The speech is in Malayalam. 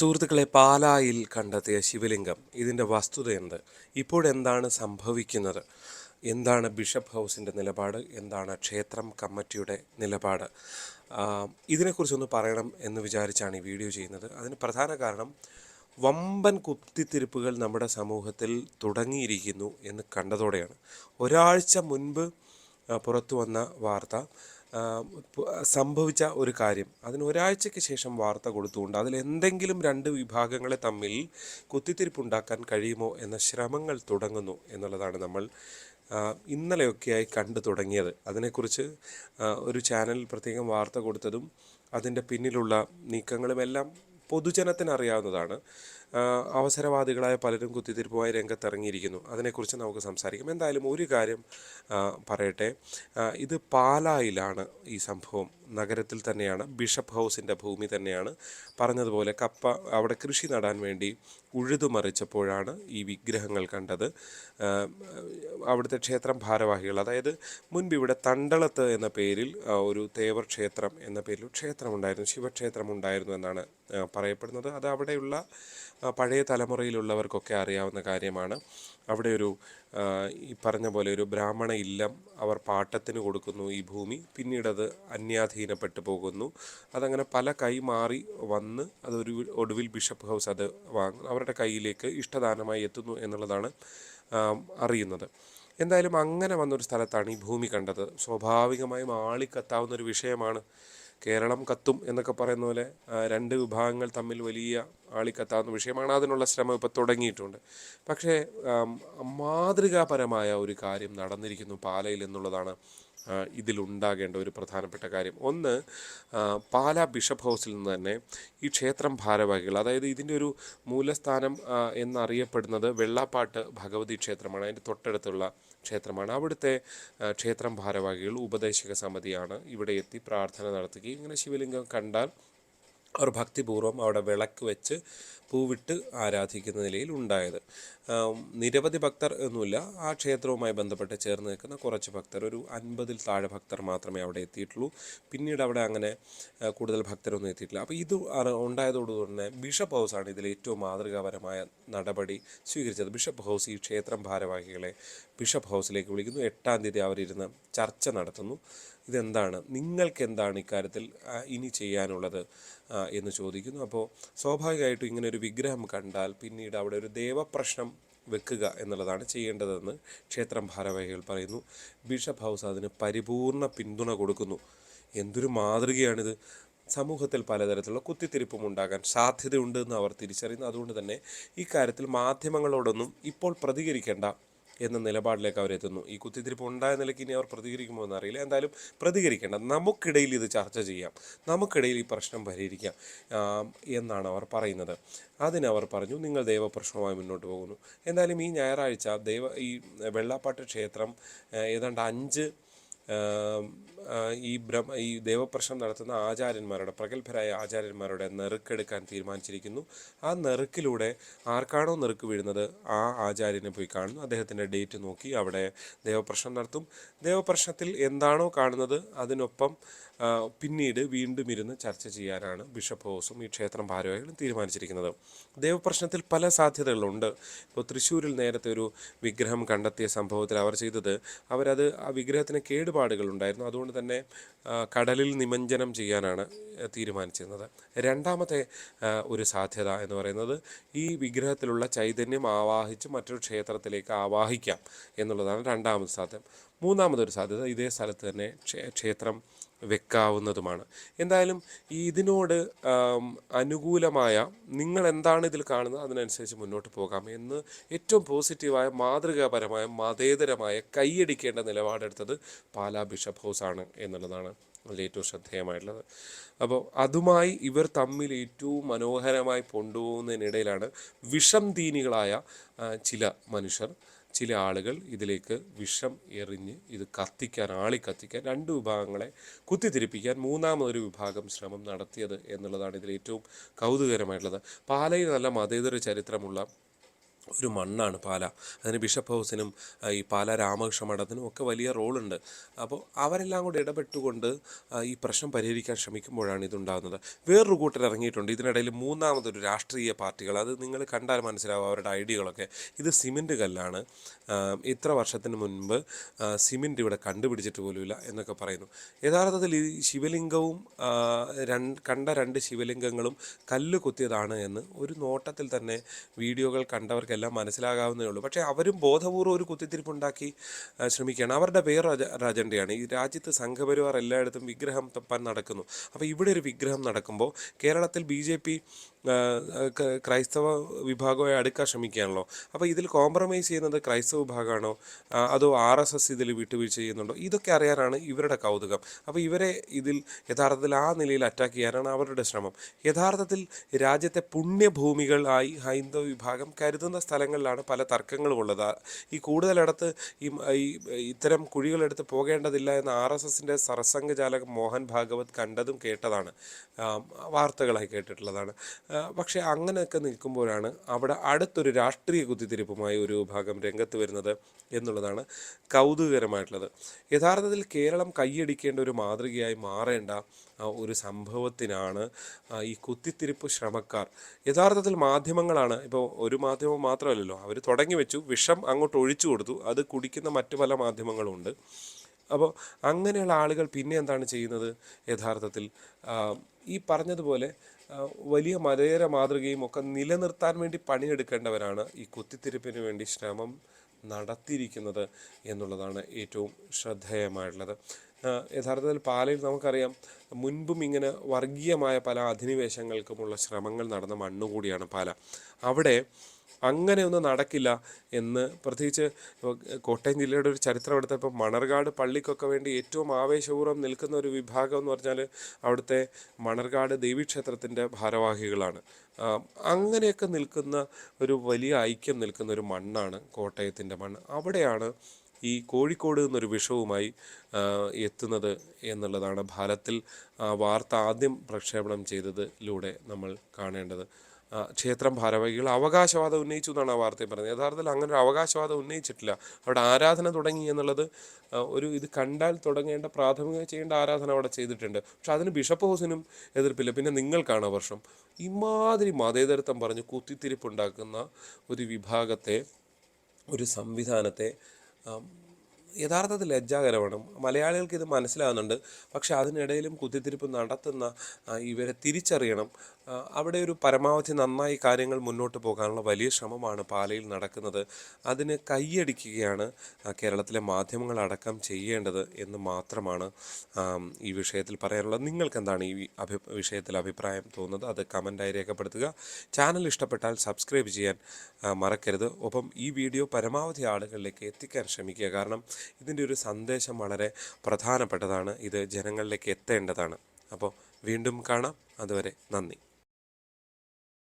സുഹൃത്തുക്കളെ പാലായിൽ കണ്ടെത്തിയ ശിവലിംഗം. ഇതിന്റെ വസ്തുത എന്ത്? ഇപ്പോഴെന്താണ് സംഭവിക്കുന്നത്? എന്താണ് ബിഷപ്പ് ഹൗസിന്റെ നിലപാട്? എന്താണ് ക്ഷേത്രം കമ്മിറ്റിയുടെ നിലപാട്? ഇതിനെക്കുറിച്ചൊന്ന് പറയണം എന്ന് വിചാരിച്ചാണ് ഈ വീഡിയോ ചെയ്യുന്നത്. അതിന് പ്രധാന കാരണം വമ്പൻ കുത്തിത്തിരിപ്പുകൾ നമ്മുടെ സമൂഹത്തിൽ തുടങ്ങിയിരിക്കുന്നു എന്ന് കണ്ടതോടെയാണ്. ഒരാഴ്ച മുൻപ് പുറത്തു വന്ന വാർത്ത സംഭവിച്ച ഒരു കാര്യം. അതിന് ഒരാഴ്ചയ്ക്ക് ശേഷം വാർത്ത കൊടുത്തുകൊണ്ട് അതിൽ എന്തെങ്കിലും രണ്ട് വിഭാഗങ്ങളെ തമ്മിൽ കുത്തിത്തിരിപ്പുണ്ടാക്കാൻ കഴിയുമോ എന്ന ശ്രമങ്ങൾ തുടങ്ങുന്നു എന്നുള്ളതാണ് നമ്മൾ ഇന്നലെയൊക്കെയായി കണ്ടു തുടങ്ങിയത്. അതിനെക്കുറിച്ച് ഒരു ചാനൽ പ്രത്യേകം വാർത്ത കൊടുത്തതും അതിന്റെ പിന്നിലുള്ള നീക്കങ്ങളുമെല്ലാം പൊതുജനത്തിന് അറിയാവുന്നതാണ് അവസരവാദികളായ പലരും കുത്തിത്തിരിപ്പുമായി രംഗത്തിറങ്ങിയിരിക്കുന്നു. അതിനെക്കുറിച്ച് നമുക്ക് സംസാരിക്കാം. എന്തായാലും ഒരു കാര്യം പറയട്ടെ. ഇത് പാലായിലാണ് ഈ സംഭവം. നഗരത്തിൽ തന്നെയാണ് ബിഷപ്പ് ഹൗസിന്റെ ഭൂമി തന്നെയാണ്. പറഞ്ഞതുപോലെ കപ്പ അവിടെ കൃഷി നടാൻ വേണ്ടി ഉഴുതുമറിച്ചപ്പോഴാണ് ഈ വിഗ്രഹങ്ങൾ കണ്ടത്. അവിടുത്തെ ക്ഷേത്രം ഭാരവാഹികൾ അതായത് മുൻപ് ഇവിടെ തണ്ടളത്ത് എന്ന പേരിൽ ഒരു തേവർ ക്ഷേത്രം എന്ന പേരിൽ ക്ഷേത്രമുണ്ടായിരുന്നു ശിവക്ഷേത്രം ഉണ്ടായിരുന്നു എന്നാണ് പറയപ്പെടുന്നത്. അത് അവിടെയുള്ള പഴയ തലമുറയിലുള്ളവർക്കൊക്കെ അറിയാവുന്ന കാര്യമാണ്. അവിടെ ഒരു ഈ പറഞ്ഞ പോലെ ഒരു ബ്രാഹ്മണ ഇല്ലം അവർ പാട്ടത്തിന് കൊടുക്കുന്നു ഈ ഭൂമി പിന്നീടത് അന്യാധീനപ്പെട്ടു പോകുന്നു. അതങ്ങനെ പല കൈമാറി വന്ന് അതൊരു ഒടുവിൽ ബിഷപ്പ് ഹൗസ് അത് വാങ്ങുന്നു. അവരുടെ കയ്യിലേക്ക് ഇഷ്ടദാനമായി എത്തുന്നു എന്നുള്ളതാണ് അറിയുന്നത്. എന്തായാലും അങ്ങനെ വന്നൊരു സ്ഥലത്താണ് ഈ ഭൂമി കണ്ടത്. സ്വാഭാവികമായും ആളിക്കത്താവുന്ന ഒരു വിഷയമാണ്. കേരളം കത്തും എന്നൊക്കെ പറയുന്ന പോലെ രണ്ട് വിഭാഗങ്ങൾ തമ്മിൽ വലിയ ആളിക്കത്താവുന്ന വിഷയമാണ്. അതിനുള്ള ശ്രമം ഇപ്പോൾ തുടങ്ങിയിട്ടുണ്ട്. പക്ഷേ മാതൃകാപരമായ ഒരു കാര്യം നടന്നിരിക്കുന്നു പാലയിൽ എന്നുള്ളതാണ് ഇതിലുണ്ടാകേണ്ട ഒരു പ്രധാനപ്പെട്ട കാര്യം. ഒന്ന് പാല ബിഷപ്പ് ഹൗസിൽ നിന്ന് തന്നെ ഈ ക്ഷേത്രം ഭാരവാഹികൾ അതായത് ഇതിന്റെ ഒരു മൂലസ്ഥാനം എന്നറിയപ്പെടുന്നത് വെള്ളാപ്പാട്ട് ഭഗവതി ക്ഷേത്രമാണ്. അതിന്റെ തൊട്ടടുത്തുള്ള ക്ഷേത്രമാണ്. അവിടുത്തെ ക്ഷേത്രം ഭാരവാഹികൾ ഉപദേശക സമിതിയാണ് ഇവിടെ എത്തി പ്രാർത്ഥന നടത്തുകയും ഇങ്ങനെ ശിവലിംഗം കണ്ടാൽ അവർ ഭക്തിപൂർവം അവിടെ വിളക്ക് വെച്ച് പൂവിട്ട് ആരാധിക്കുന്ന നിലയിൽ ഉണ്ടായത്. നിരവധി ഭക്തർ ഒന്നുമില്ല. ആ ക്ഷേത്രവുമായി ബന്ധപ്പെട്ട് ചേർന്ന് നിൽക്കുന്ന കുറച്ച് ഭക്തർ ഒരു അൻപതിൽ താഴെ ഭക്തർ മാത്രമേ അവിടെ എത്തിയിട്ടുള്ളൂ. പിന്നീട് അവിടെ അങ്ങനെ കൂടുതൽ ഭക്തരൊന്നും എത്തിയിട്ടില്ല. അപ്പോൾ ഇത് ഉണ്ടായതോടു തന്നെ ബിഷപ്പ് ഹൗസാണ് ഇതിൽ ഏറ്റവും മാതൃകാപരമായ നടപടി സ്വീകരിച്ചത്. ബിഷപ്പ് ഹൗസ് ഈ ക്ഷേത്രം ഭാരവാഹികളെ ബിഷപ്പ് ഹൗസിലേക്ക് വിളിക്കുന്നു. എട്ടാം തീയതി അവരിരുന്ന് ചർച്ച നടത്തുന്നു. ഇതെന്താണ്? നിങ്ങൾക്ക് എന്താണ് ഇക്കാര്യത്തിൽ ഇനി ചെയ്യാനുള്ളത് എന്ന് ചോദിക്കുന്നു. അപ്പോൾ സ്വാഭാവികമായിട്ടും ഇങ്ങനെ ഒരു വിഗ്രഹം കണ്ടാൽ പിന്നീട് അവിടെ ഒരു ദേവപ്രശ്നം വെക്കുക എന്നുള്ളതാണ് ചെയ്യേണ്ടതെന്ന് ക്ഷേത്രം ഭാരവാഹികൾ പറയുന്നു. ബിഷപ്പ് ഹൗസ് അതിന് പരിപൂർണ പിന്തുണ കൊടുക്കുന്നു. എന്തൊരു മാതൃകയാണിത്. സമൂഹത്തിൽ പലതരത്തിലുള്ള കുത്തിത്തിരിപ്പും ഉണ്ടാകാൻ സാധ്യതയുണ്ട് എന്ന് അവർ തിരിച്ചറിയുന്നു. അതുകൊണ്ട് തന്നെ ഇക്കാര്യത്തിൽ കാര്യത്തിൽ മാധ്യമങ്ങളോടൊന്നും ഇപ്പോൾ പ്രതികരിക്കേണ്ട എന്ന നിലപാടിലേക്ക് അവരെത്തുന്നു. ഈ കുത്തിത്തിരിപ്പ് ഉണ്ടായ നിലയ്ക്ക് ഇനി അവർ പ്രതികരിക്കുമോ എന്നറിയില്ല. എന്തായാലും പ്രതികരിക്കേണ്ട. നമുക്കിടയിൽ ഇത് ചർച്ച ചെയ്യാം. നമുക്കിടയിൽ ഈ പ്രശ്നം പരിഹരിക്കാം എന്നാണ് അവർ പറയുന്നത്. അതിനവർ പറഞ്ഞു നിങ്ങൾ ദൈവപ്രശ്നവുമായി മുന്നോട്ട് പോകുന്നു. എന്തായാലും ഈ ഞായറാഴ്ച ദൈവ ഈ വെള്ളാപ്പാട്ട് ക്ഷേത്രം ഏതാണ്ട് അഞ്ച് ഈ ബ്രഹ്മ ഈ ദേവപ്രശ്നം നടത്തുന്ന ആചാര്യന്മാരുടെ പ്രഗത്ഭരായ ആചാര്യന്മാരുടെ നെറുക്കെടുക്കാൻ തീരുമാനിച്ചിരിക്കുന്നു. ആ നെറുക്കിലൂടെ ആർക്കാണോ നെറുക്ക് വീഴുന്നത്? ആ ആചാര്യനെ പോയി കാണുന്നു. അദ്ദേഹത്തിന്റെ ഡേറ്റ് നോക്കി അവിടെ ദേവപ്രശ്നം നടത്തും. ദേവപ്രശ്നത്തിൽ എന്താണോ കാണുന്നത് അതിനൊപ്പം പിന്നീട് വീണ്ടും ഇരുന്ന് ചർച്ച ചെയ്യാനാണ് ബിഷപ്പ് ഹൗസും ഈ ക്ഷേത്രം ഭാരവാഹികളും തീരുമാനിച്ചിരിക്കുന്നത്. ദേവപ്രശ്നത്തിൽ പല സാധ്യതകളുണ്ട്. ഇപ്പോൾ തൃശ്ശൂരിൽ നേരത്തെ ഒരു വിഗ്രഹം കണ്ടെത്തിയ സംഭവത്തിൽ അവർ ചെയ്തത് അവരത് ആ വിഗ്രഹത്തിന് കേടുപാടുകൾ ഉണ്ടായിരുന്നു അതുകൊണ്ട് തന്നെ കടലിൽ നിമഞ്ജനം ചെയ്യാനാണ് തീരുമാനിച്ചിരുന്നത്. രണ്ടാമത്തെ ഒരു സാധ്യത എന്ന് പറയുന്നത് ഈ വിഗ്രഹത്തിലുള്ള ചൈതന്യം ആവാഹിച്ച് മറ്റൊരു ക്ഷേത്രത്തിലേക്ക് ആവാഹിക്കാം എന്നുള്ളതാണ് രണ്ടാമത് സാധ്യത. മൂന്നാമതൊരു സാധ്യത ഇതേ സ്ഥലത്ത് തന്നെ ക്ഷേ- ക്ഷേത്രം വെക്കാവുന്നതുമാണ്. എന്തായാലും ഇതിനോട് അനുകൂലമായ നിങ്ങൾ എന്താണ് ഇതിൽ കാണുന്നത്? അതിനനുസരിച്ച് മുന്നോട്ട് പോകാം എന്ന് ഏറ്റവും പോസിറ്റീവായ മാതൃകാപരമായ മതേതരമായ കൈയടിക്കേണ്ട നിലപാടെടുത്തത് പാലാ ബിഷപ്പ് ഹൗസ് ആണ് എന്നുള്ളതാണ് അതിൽ ഏറ്റവും ശ്രദ്ധേയമായിട്ടുള്ളത്. അപ്പോൾ അതുമായി ഇവർ തമ്മിൽ ഏറ്റവും മനോഹരമായി കൊണ്ടുപോകുന്നതിനിടയിലാണ് വിഷം ദീനികളായ ചില മനുഷ്യർ ചില ആളുകൾ ഇതിലേക്ക് വിഷം എറിഞ്ഞ് ഇത് കത്തിക്കാൻ ആളി കത്തിക്കാൻ രണ്ട് വിഭാഗങ്ങളെ കുത്തിത്തിരിപ്പിക്കാൻ മൂന്നാമതൊരു വിഭാഗം ശ്രമം നടത്തിയത് എന്നുള്ളതാണ് ഇതിൽ ഏറ്റവും കൗതുകരമായിട്ടുള്ളത് പാലയിൽ നല്ല മതേതര ചരിത്രമുള്ള ഒരു മണ്ണാണ് പാല. അതിന് ബിഷപ്പ് ഹൗസിനും ഈ പാല രാമകൃഷ്ണ മഠത്തിനും ഒക്കെ വലിയ റോളുണ്ട്. അപ്പോൾ അവരെല്ലാം കൂടെ ഇടപെട്ടുകൊണ്ട് ഈ പ്രശ്നം പരിഹരിക്കാൻ ശ്രമിക്കുമ്പോഴാണ് ഇതുണ്ടാകുന്നത്. വേറൊരു കൂട്ടർ ഇറങ്ങിയിട്ടുണ്ട്. ഇതിനിടയിൽ മൂന്നാമതൊരു രാഷ്ട്രീയ പാർട്ടികൾ. അത് നിങ്ങൾ കണ്ടാൽ മനസ്സിലാവും അവരുടെ ഐഡിയകളൊക്കെ. ഇത് സിമെന്റ് കല്ലാണ്. ഇത്ര വർഷത്തിന് മുൻപ് സിമന്റ് ഇവിടെ കണ്ടുപിടിച്ചിട്ട് പോലുമില്ല എന്നൊക്കെ പറയുന്നു. യഥാർത്ഥത്തിൽ ഈ ശിവലിംഗവും കണ്ട രണ്ട് ശിവലിംഗങ്ങളും കല്ല് കുത്തിയതാണ് എന്ന് ഒരു നോട്ടത്തിൽ തന്നെ വീഡിയോകൾ കണ്ടവർക്കെല്ലാം മനസ്സിലാകാവുന്നേ ഉള്ളൂ. പക്ഷേ അവരും ബോധപൂർവം ഒരു കുത്തിത്തിരിപ്പുണ്ടാക്കി ശ്രമിക്കുകയാണ്. അവരുടെ പേർ അജ- അജണ്ടയാണ്. ഈ രാജ്യത്ത് സംഘപരിവാർ എല്ലായിടത്തും വിഗ്രഹം തപ്പാൻ നടക്കുന്നു. അപ്പോൾ ഇവിടെ ഒരു വിഗ്രഹം നടക്കുമ്പോൾ കേരളത്തിൽ ബി ക്രൈസ്തവ വിഭാഗമായി അടുക്കാൻ ശ്രമിക്കുകയാണല്ലോ. അപ്പോൾ ഇതിൽ കോംപ്രമൈസ് ചെയ്യുന്നത് ക്രൈസ്തവ വിഭാഗമാണോ? അതോ ആർ എസ് എസ് ഇതിൽ വിട്ടുവീഴ്ച ചെയ്യുന്നുണ്ടോ? ഇതൊക്കെ അറിയാനാണ് ഇവരുടെ കൗതുകം. അപ്പോൾ ഇവരെ ഇതിൽ യഥാർത്ഥത്തിൽ ആ നിലയിൽ അറ്റാക്ക് ചെയ്യാനാണ് അവരുടെ ശ്രമം. യഥാർത്ഥത്തിൽ രാജ്യത്തെ പുണ്യഭൂമികളായി ഹൈന്ദവ വിഭാഗം കരുതുന്ന സ്ഥലങ്ങളിലാണ് പല തർക്കങ്ങളും ഉള്ളത് ഈ കൂടുതലിടത്ത് ഈ ഇത്തരം കുഴികളെടുത്ത് പോകേണ്ടതില്ല എന്ന് ആർ എസ് എസിന്റെ സർസംഘചാലകൻ മോഹൻ ഭാഗവത് കണ്ടതും കേട്ടതാണ്. വാർത്തകളായി കേട്ടിട്ടുള്ളതാണ്. പക്ഷേ അങ്ങനെയൊക്കെ നിൽക്കുമ്പോഴാണ് അവിടെ അടുത്തൊരു രാഷ്ട്രീയ കുത്തിത്തിരിപ്പുമായി ഒരു വിഭാഗം രംഗത്ത് വരുന്നത് എന്നുള്ളതാണ് കൗതുകകരമായിട്ടുള്ളത്. യഥാർത്ഥത്തിൽ കേരളം കൈയടിക്കേണ്ട ഒരു മാതൃകയായി മാറേണ്ട ഒരു സംഭവത്തിനാണ് ഈ കുത്തിത്തിരിപ്പ് ശ്രമക്കാർ. യഥാർത്ഥത്തിൽ മാധ്യമങ്ങളാണ് ഇപ്പോൾ ഒരു മാധ്യമം മാത്രമല്ലല്ലോ അവർ തുടങ്ങി വെച്ചു വിഷം അങ്ങോട്ട് ഒഴിച്ചു കൊടുത്തു അത് കുടിക്കുന്ന മറ്റു പല മാധ്യമങ്ങളും ഉണ്ട്. അപ്പോൾ അങ്ങനെയുള്ള ആളുകൾ പിന്നെ എന്താണ് ചെയ്യുന്നത് യഥാർത്ഥത്തിൽ? ഈ പറഞ്ഞതുപോലെ വലിയ മലയര മാതൃകയും ഒക്കെ നിലനിർത്താൻ വേണ്ടി പണിയെടുക്കേണ്ടവരാണ് ഈ കുത്തിത്തിരിപ്പിന് വേണ്ടി ശ്രമം നടത്തിയിരിക്കുന്നത് എന്നുള്ളതാണ് ഏറ്റവും ശ്രദ്ധേയമായിട്ടുള്ളത്. യഥാർത്ഥത്തിൽ പാലയിൽ നമുക്കറിയാം മുൻപും ഇങ്ങനെ വർഗീയമായ പല അധിനിവേശങ്ങൾക്കുമുള്ള ശ്രമങ്ങൾ നടന്ന മണ്ണുകൂടിയാണ് പാല. അവിടെ അങ്ങനെയൊന്നും നടക്കില്ല എന്ന് പ്രത്യേകിച്ച് കോട്ടയം ജില്ലയുടെ ഒരു ചരിത്രം എടുത്തപ്പോൾ മണർകാട് പള്ളിക്കൊക്കെ വേണ്ടി ഏറ്റവും ആവേശപൂർവം നിൽക്കുന്ന ഒരു വിഭാഗം എന്ന് പറഞ്ഞാൽ അവിടുത്തെ മണർകാട് ദേവീക്ഷേത്രത്തിന്റെ ഭാരവാഹികളാണ്. അങ്ങനെയൊക്കെ നിൽക്കുന്ന ഒരു വലിയ ഐക്യം നിൽക്കുന്ന ഒരു മണ്ണാണ് കോട്ടയത്തിന്റെ മണ്ണ്. അവിടെയാണ് ഈ കോഴിക്കോട് എന്നൊരു വിഷവുമായി എത്തുന്നത് എന്നുള്ളതാണ് ഫലത്തിൽ വാർത്ത ആദ്യം പ്രക്ഷേപണം ചെയ്തതിലൂടെ നമ്മൾ കാണേണ്ടത്. ക്ഷേത്രം ഭാരവാഹികൾ അവകാശവാദം ഉന്നയിച്ചു എന്നാണ് ആ വാർത്തയിൽ പറഞ്ഞത് യഥാർത്ഥത്തിൽ അങ്ങനെ ഒരു അവകാശവാദം ഉന്നയിച്ചിട്ടില്ല. അവിടെ ആരാധന തുടങ്ങി എന്നുള്ളത് ഒരു ഇത് കണ്ടാൽ തുടങ്ങേണ്ട പ്രാഥമിക ചെയ്യേണ്ട ആരാധന അവിടെ ചെയ്തിട്ടുണ്ട്. പക്ഷെ അതിന് ബിഷപ്പ് ഹൗസിനും എതിർപ്പില്ല. പിന്നെ നിങ്ങൾക്കാണ് വർഷം ഇമാതിരി മതേതരത്വം പറഞ്ഞ് കുത്തിത്തിരിപ്പുണ്ടാക്കുന്ന ഒരു വിഭാഗത്തെ ഒരു സംവിധാനത്തെ യഥാർത്ഥത്തിൽ ലജ്ജാകരമാണ്. മലയാളികൾക്ക് ഇത് മനസ്സിലാകുന്നുണ്ട് പക്ഷെ അതിനിടയിലും കുത്തിത്തിരിപ്പ് നടത്തുന്ന ഇവരെ തിരിച്ചറിയണം. അവിടെ ഒരു പരമാവധി നന്നായി കാര്യങ്ങൾ മുന്നോട്ട് പോകാനുള്ള വലിയ ശ്രമമാണ് പാലയിൽ നടക്കുന്നത്. അതിന് കൈയടിക്കുകയാണ് കേരളത്തിലെ മാധ്യമങ്ങൾ അടക്കം ചെയ്യേണ്ടത് എന്ന് മാത്രമാണ് ഈ വിഷയത്തിൽ പറയാനുള്ളത്. നിങ്ങൾക്ക് എന്താണ് ഈ അഭി വിഷയത്തിൽ അഭിപ്രായം തോന്നുന്നത്? അത് കമന്റായി രേഖപ്പെടുത്തുക. ചാനൽ ഇഷ്ടപ്പെട്ടാൽ സബ്സ്ക്രൈബ് ചെയ്യാൻ മറക്കരുത്. ഒപ്പം ഈ വീഡിയോ പരമാവധി ആളുകളിലേക്ക് എത്തിക്കാൻ ശ്രമിക്കുക. കാരണം ഇതിന്റെ ഒരു സന്ദേശം വളരെ പ്രധാനപ്പെട്ടതാണ്. ഇത് ജനങ്ങളിലേക്ക് എത്തേണ്ടതാണ്. അപ്പോൾ വീണ്ടും കാണാം. അതുവരെ നന്ദി.